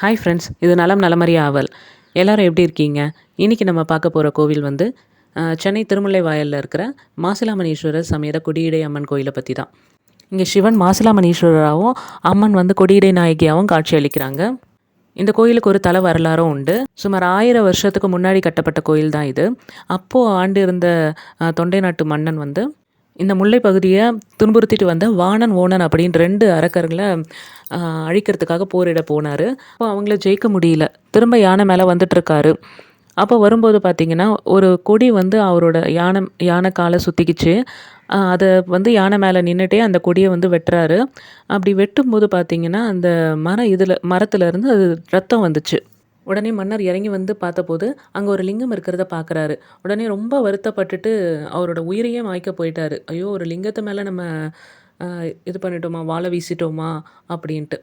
Hi friends இது நலம் நலமறி ஆவல். எல்லோரும் எப்படி இருக்கீங்க? இன்றைக்கி நம்ம பார்க்க போகிற கோவில் வந்து சென்னை திருமுல்லை வாயலில் இருக்கிற மாசிலாமணீஸ்வரர் சமேத கொடியடை அம்மன் கோயிலை பற்றி தான் இங்கே சிவன் மாசிலாமணீஸ்வரராகவும் அம்மன் வந்து கொடியடை நாயகியாகவும் காட்சி அளிக்கிறாங்க. இந்த கோயிலுக்கு ஒரு தலை வரலாறும் உண்டு. சுமார் ஆயிரம் வருஷத்துக்கு முன்னாடி கட்டப்பட்ட கோயில் தான் இது. அப்போது ஆண்டு இருந்த தொண்டை நாட்டு மன்னன் வந்து இந்த முல்லை பகுதியை துன்புறுத்திட்டு வந்த வாணன் ஓணன் அப்படின்னு ரெண்டு அரக்கர்களை அழிக்கிறதுக்காக போரிட போனார். அப்போ அவங்கள ஜெயிக்க முடியல. திரும்ப யானை மேலே வந்துட்டுருக்காரு. அப்போ வரும்போது பார்த்தீங்கன்னா ஒரு கொடி வந்து அவரோட யானை யானை காலை சுற்றிக்கிச்சு அதை வந்து யானை மேலே நின்றுட்டே அந்த கொடியை வந்து வெட்டுறாரு. அப்படி வெட்டும்போது பார்த்தீங்கன்னா அந்த மரம் இதில் மரத்துலேருந்து அது ரத்தம் வந்துச்சு. உடனே மன்னர் இறங்கி வந்து பார்த்தபோது அங்கே ஒரு லிங்கம் இருக்கிறத பார்க்குறாரு உடனே ரொம்ப வருத்தப்பட்டுட்டு அவரோட உயிரையே வாய்க்க போயிட்டாரு. ஐயோ ஒரு லிங்கத்தை மேலே நம்ம இது பண்ணிட்டோமா வாழை வீசிட்டோமா அப்படின்ட்டு.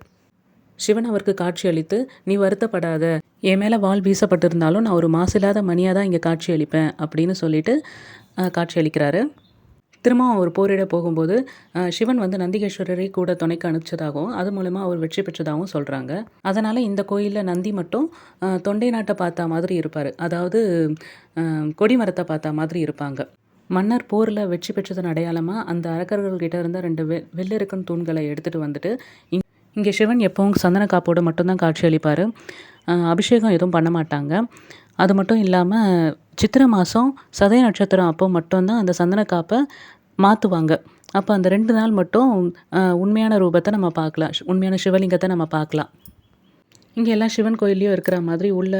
சிவன் அவருக்கு காட்சி அளித்து நீ வருத்தப்படாத. என் மேலே வாள் வீசப்பட்டிருந்தாலும் நான் ஒரு மாசில்லாத மணியாக தான் இங்கே காட்சி அளிப்பேன் அப்படின்னு சொல்லிட்டு காட்சி அளிக்கிறாரு. திரும்பவும் அவர் போரிட போகும்போது சிவன் வந்து நந்திகேஸ்வரரை கூட துணைக்கு அனுப்பிச்சதாகவும் அது மூலமாக அவர் வெற்றி பெற்றதாகவும் சொல்கிறாங்க அதனால் இந்த கோயிலில் நந்தி மட்டும் தொண்டை நாட்டை பார்த்த மாதிரி இருப்பார். அதாவது கொடிமரத்தை பார்த்த மாதிரி இருப்பாங்க. மன்னர் போரில் வெற்றி பெற்றதன் அடையாளமாக அந்த அரக்கர்கள்கிட்ட இருந்த ரெண்டு வெ வெள்ளிருக்கும் தூண்களை எடுத்துகிட்டு வந்துட்டு இங் இங்கே சிவன் எப்பவும் சந்தன காப்போடு மட்டும்தான் காட்சி அளிப்பார். அபிஷேகம் எதுவும் பண்ண மாட்டாங்க. அது மட்டும் இல்லாமல் சித்திரை மாதம் சதய நட்சத்திரம் அப்போ மட்டும்தான் அந்த சந்தன காப்பை மாற்றுவாங்க அப்போ அந்த ரெண்டு நாள் மட்டும் உண்மையான ரூபத்தை நம்ம பார்க்கலாம். உண்மையான சிவலிங்கத்தை நம்ம பார்க்கலாம். இங்கே எல்லாம் சிவன் கோயிலையும் இருக்கிற மாதிரி உள்ள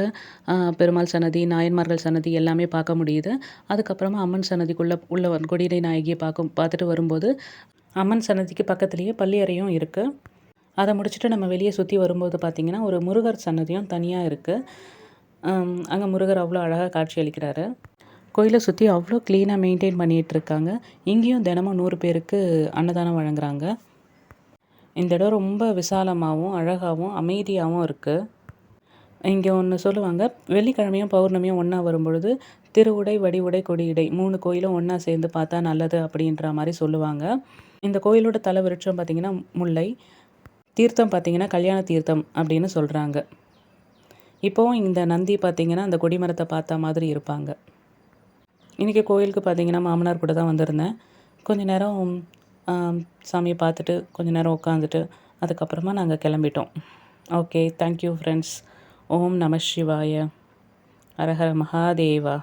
பெருமாள் சன்னதி நாயன்மார்கள் சன்னதி எல்லாமே பார்க்க முடியுது. அதுக்கப்புறமா அம்மன் சன்னதிக்குள்ளே உள்ள வந்து கொடியிலை நாயகியை பார்க்க பார்த்துட்டு வரும்போது அம்மன் சன்னதிக்கு பக்கத்துலேயே பள்ளியறையும் இருக்குது அதை முடிச்சுட்டு நம்ம வெளியே சுற்றி வரும்போது பார்த்திங்கன்னா ஒரு முருகர் சன்னதியும் தனியாக இருக்குது அங்கே முருகர் அவ்வளோ அழகாக காட்சி அளிக்கிறாரு. கோயிலை சுற்றி அவ்வளோ க்ளீனாக மெயின்டைன் பண்ணிகிட்டு இருக்காங்க. இங்கேயும் தினமும் நூறு பேருக்கு அன்னதானம் வழங்குறாங்க. இந்த இடம் ரொம்ப விசாலமாகவும் அழகாகவும் அமைதியாகவும் இருக்குது இங்கே ஒன்று சொல்லுவாங்க வெள்ளிக்கிழமையும் பௌர்ணமியும் ஒன்றா வரும்பொழுது திருவுடை வடிவுடை கொடியுடை மூணு கோயிலும் ஒன்றா சேர்ந்து பார்த்தா நல்லது அப்படின்ற மாதிரி சொல்லுவாங்க. இந்த கோயிலோட தல விருட்சம் பார்த்திங்கன்னா முல்லை தீர்த்தம் பார்த்திங்கன்னா கல்யாண தீர்த்தம் அப்படின்னு சொல்கிறாங்க இப்போவும் இந்த நந்தி பார்த்திங்கன்னா அந்த கொடிமரத்தை பார்த்த மாதிரி இருப்பாங்க. இன்றைக்கி கோயிலுக்கு பார்த்தீங்கன்னா மாமனார் கூட தான் வந்திருந்தேன். கொஞ்ச நேரம் சாமியை பார்த்துட்டு கொஞ்ச நேரம் உட்காந்துட்டு அதுக்கப்புறமா நாங்கள் கிளம்பிட்டோம். ஓகே தேங்க்யூ ஃப்ரெண்ட்ஸ் ஓம் நம சிவாய. ஹரஹர மகாதேவா.